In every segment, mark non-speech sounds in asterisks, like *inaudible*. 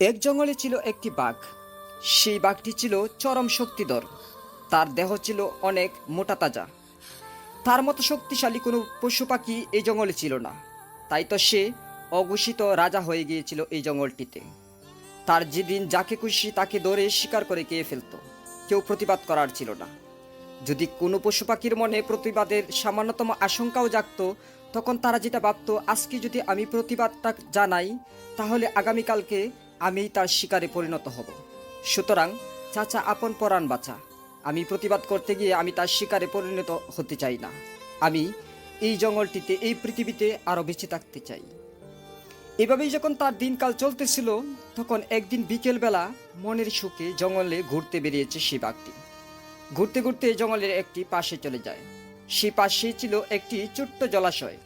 এক জঙ্গলে ছিল একটি বাঘ। সেই বাঘটি ছিল চরম শক্তিধর। তার দেহ ছিল অনেক মোটা তাজা। তার মতো শক্তিশালী কোনো পশু পাখি এই জঙ্গলে ছিল না। তাই তো সে অঘোষিত রাজা হয়ে গিয়েছিল এই জঙ্গলটিতে। তার যেদিন যাকে খুশি তাকে ধরে শিকার করে খেয়ে ফেলতো। কেউ প্রতিবাদ করার ছিল না। যদি কোনো পশু পাখির মনে প্রতিবাদের সামান্যতম আশঙ্কাও জাগত, তখন তারা যেটা ভাবতো, আজকে যদি আমি প্রতিবাদটা জানাই, তাহলে আগামীকালকে আমি তার শিকারে পরিণত হব। সুতরাং, চাচা আপন পরাণ বাঁচা আমি প্রতিবাদ করতে গিয়ে আমি তার শিকারে পরিণত হতে চাই না। আমি এই জঙ্গলটিতে, এই পৃথিবীতে আরও বেঁচে থাকতে চাই। এভাবেই যখন তার দিনকাল চলতেছিল, তখন একদিন বিকেলবেলা মনের সুখে জঙ্গলে ঘুরতে বেরিয়েছে সে বাঘটি। ঘুরতে ঘুরতে জঙ্গলের একটি পাশে চলে যায়। সেই পাশে ছিল একটি ছোট্ট জলাশয়।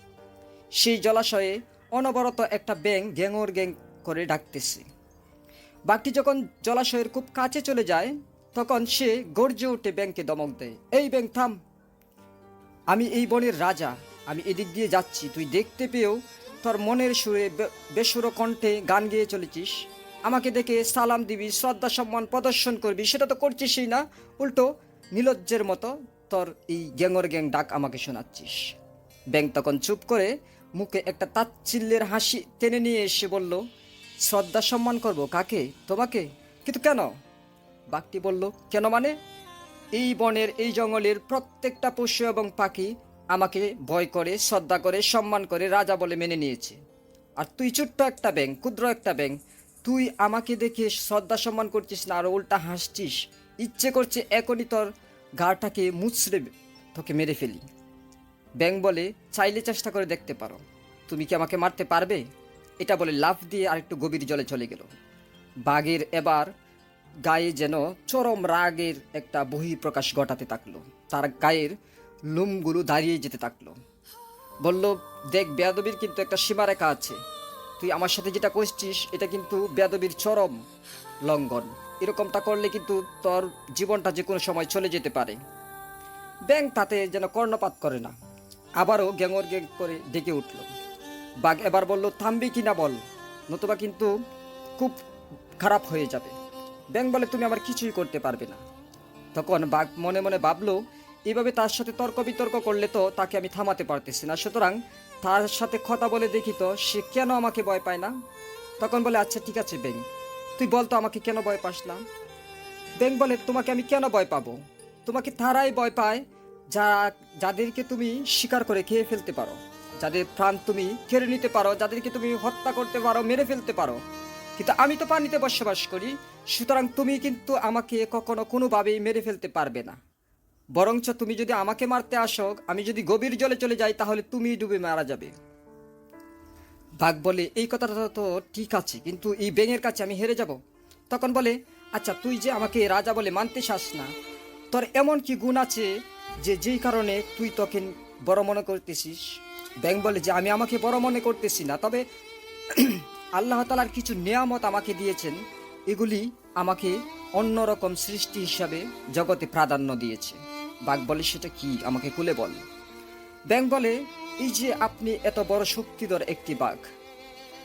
সেই জলাশয়ে অনবরত একটা ব্যাং গ্যাঙর গ্যাং করে ডাকতেছে। বাঘটি যখন জলাশয়ের খুব কাছে চলে যায়, তখন সে গর্জে উঠে ব্যাংকে দমক দেয়। এই ব্যাংক, থাম। আমি এই বনের রাজা। আমি এদিক দিয়ে যাচ্ছি। তুই দেখতে পেয়েও তোর মনের সুরে বেসুরো কণ্ঠে গান গেয়ে চলেছিস। আমাকে দেখে সালাম দিবি, শ্রদ্ধা সম্মান প্রদর্শন করবি। সেটা তো করছিসই না। উল্টো নীলজ্জের মতো তোর এই গ্যাংর গ্যাং ডাক আমাকে শোনাচ্ছিস। ব্যাং তখন চুপ করে মুখে একটা তাচ্ছিল্যের হাসি টেনে নিয়ে এসে বলল শ্রদ্ধা সম্মান করব কাকে? তোমাকে? কিন্তু কেন? বাঘটি বলল, কেন মানে? এই বনের, এই জঙ্গলের প্রত্যেকটা পশু এবং পাখি আমাকে ভয় করে, শ্রদ্ধা করে, সম্মান করে, রাজা বলে মেনে নিয়েছে। আর তুই ছোট্ট একটা ব্যাং ক্ষুদ্র একটা ব্যাং তুই আমাকে দেখে শ্রদ্ধা সম্মান করছিস না, আর উল্টা হাসছিস। ইচ্ছে করছে এখনই তোর গাটাকে মুচড়ে তোকে মেরে ফেলি। ব্যাং বলে, চাইলে চেষ্টা করে দেখতে পারো। তুমি কি আমাকে মারতে পারবে? এটা বলে লাফ দিয়ে আরেকটু গভীর জলে চলে গেল। বাঘের এবার গায়ে যেন চরম রাগের একটা বহিঃপ্রকাশ ঘটাতে থাকল। তার গায়ের লোমগুলো দাঁড়িয়ে যেতে থাকল। বলল, দেখ, বেয়াদবির কিন্তু একটা সীমারেখা আছে। তুই আমার সাথে যেটা করছিস, এটা কিন্তু বেয়াদবির চরম লঙ্ঘন। এরকমটা করলে কিন্তু তোর জীবনটা যে কোনো সময় চলে যেতে পারে। ব্যাং তাতে যেন কর্ণপাত করে না। আবারও গ্যাঙর গ্যাং করে ডেকে উঠল। বাঘ এবার বলল, থামবি কি না বল? নতুবা কিন্তু খুব খারাপ হয়ে যাবে। ব্যাং বলে, তুমি আমার কিছুই করতে পারবে না। তখন বাঘ মনে মনে ভাবলো, এভাবে তার সাথে তর্ক বিতর্ক করলে তো তাকে আমি থামাতে পারতেছি না। সুতরাং তার সাথে কথা বলে দেখি তো, সে কেন আমাকে ভয় পায় না? তখন বলে আচ্ছা ঠিক আছে ব্যাং। তুই বল তো আমাকে কেন ভয় পাস না? ব্যাং বলে, তোমাকে আমি কেন ভয় পাবো? তোমাকে তারাই ভয় পায়, যা, যাদেরকে তুমি শিকার করে খেয়ে ফেলতে পারো। যাদের প্রাণ তুমি কেড়ে নিতে পারো, যাদেরকে তুমি হত্যা করতে পারো, মেরে ফেলতে পারো। কিন্তু আমি তো পানিতে বসবাস করি, সুতরাং তুমি কিন্তু আমাকে কখনো কোনোভাবেই মেরে ফেলতে পারবে না। বরঞ্চ তুমি যদি আমাকে মারতে আসো, আমি যদি গভীর জলে চলে যাই, তাহলে তুমি ডুবে মারা যাবে। বাঘ বলে, এই কথাটা তো ঠিক আছে, কিন্তু এই ব্যাঙের কাছে আমি হেরে যাব। তখন বলে আচ্ছা তুই যে আমাকে রাজা বলে মানতে চাস না, তোর এমন কি গুণ আছে যে যেই কারণে তুই তখন বড় মনে করতেছিস? ব্যাং বলে যে, আমি আমাকে বড় মনে করতেছি না। তবে *clears throat* আল্লাহ তালার কিছু নিয়ামত আমাকে দিয়েছেন। এগুলি আমাকে অন্যরকম সৃষ্টি হিসাবে জগতে প্রাধান্য দিয়েছে। বাঘ বলে, সেটা কি? আমাকে খুলে বল। ব্যাং বলে, এই যে আপনি এত বড় শক্তিধর একটি বাঘ,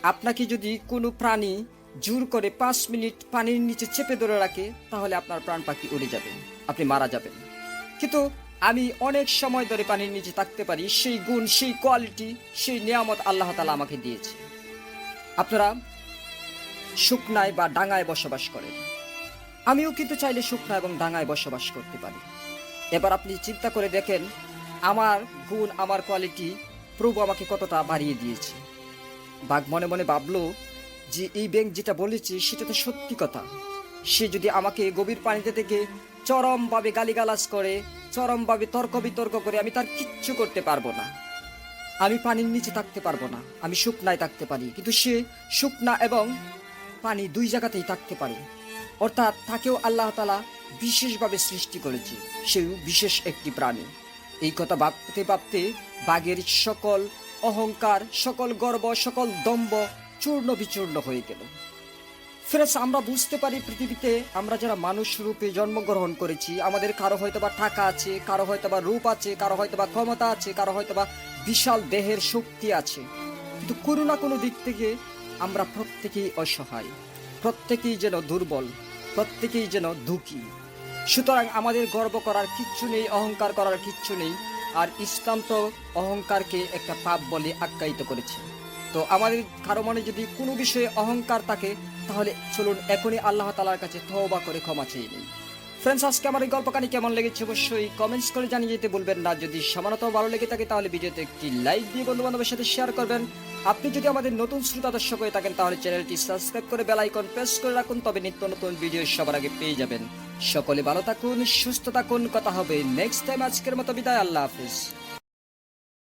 আপনাকে যদি কোনো প্রাণী জোর করে পাঁচ মিনিট পানির নিচে চেপে ধরে রাখে, তাহলে আপনার প্রাণ পাখি উড়ে যাবে, আপনি মারা যাবেন। কিন্তু আমি অনেক সময় ধরে পানির নিচে থাকতে পারি, সেই গুণ, সেই কোয়ালিটি সেই নিয়ামত আল্লাহ তালা আমাকে দিয়েছে। আপনারা শুকনায় বা ডাঙায় বসবাস করেন। আমিও কিন্তু চাইলে শুকনা এবং ডাঙায় বসবাস করতে পারি। এবার আপনি চিন্তা করে দেখেন, আমার গুণ, আমার কোয়ালিটি প্রভু আমাকে কতটা বাড়িয়ে দিয়েছে। বাঘ মনে মনে ভাবলো যে এই ব্যাংক যেটা বলেছে, সেটা তো সত্যি কথা। সে যদি আমাকে গভীর পানিতে থেকে চরমভাবে গালিগালাজ করে চরমভাবে তর্ক বিতর্ক করে আমি তার কিচ্ছু করতে পারব না। আমি পানির নিচে থাকতে পারব না, আমি শুকনায় থাকতে পারি। কিন্তু সে শুকনা এবং পানি দুই জায়গাতেই থাকতে পারে। অর্থাৎ তাকেও আল্লাহ তালা বিশেষভাবে সৃষ্টি করেছে। সেও বিশেষ একটি প্রাণী। এই কথা ভাবতে ভাবতে বাঘের সকল অহংকার, সকল গর্ব, সকল দম্ভ চূর্ণ বিচূর্ণ হয়ে গেল। ফ্রেস আমরা বুঝতে পারি পৃথিবীতে আমরা যারা মানুষ রূপে জন্মগ্রহণ করেছি, আমাদের কারও হয়তো বা টাকা আছে, কারও হয়তো বা রূপ আছে, কারও হয়তো বা ক্ষমতা আছে, কারও হয়তো বা বিশাল দেহের শক্তি আছে। কিন্তু কোনো না কোনো দিক থেকে আমরা প্রত্যেকেই অসহায়, প্রত্যেকেই যেন দুর্বল, প্রত্যেকেই যেন দুঃখী। সুতরাং আমাদের গর্ব করার কিচ্ছু নেই, অহংকার করার কিচ্ছু নেই, আর ইসলাম তো অহংকারকে একটা পাপ বলে আখ্যায়িত করেছে। তো আমাদের কারও মনে যদি কোনো বিষয়ে অহংকার থাকে তাহলে চলুন এখনই আল্লাহ তালার কাছে তওবা করে ক্ষমা চেয়ে নিই। ফ্রেন্ডস আজকে আমার এই গল্পকানি কেমন লেগেছে অবশ্যই কমেন্টস করে জানিয়ে যেতে বলবেন না। যদি সামান্যতম ভালো লেগে থাকে তাহলে ভিডিওতে একটি লাইক দিয়ে বন্ধু বান্ধবের সাথে শেয়ার করবেন। আপনি যদি আমাদের নতুন শ্রোতা দর্শক হয়ে থাকেন, তাহলে চ্যানেলটি সাবস্ক্রাইব করে বেল আইকন প্রেস করে রাখুন, তবে নিত্য নতুন ভিডিও সবার আগে পেয়ে যাবেন। সকলে ভালো থাকুন, সুস্থ থাকুন, কথা হবে নেক্সট টাইম আজকের মতো বিদায়, আল্লাহ হাফিজ।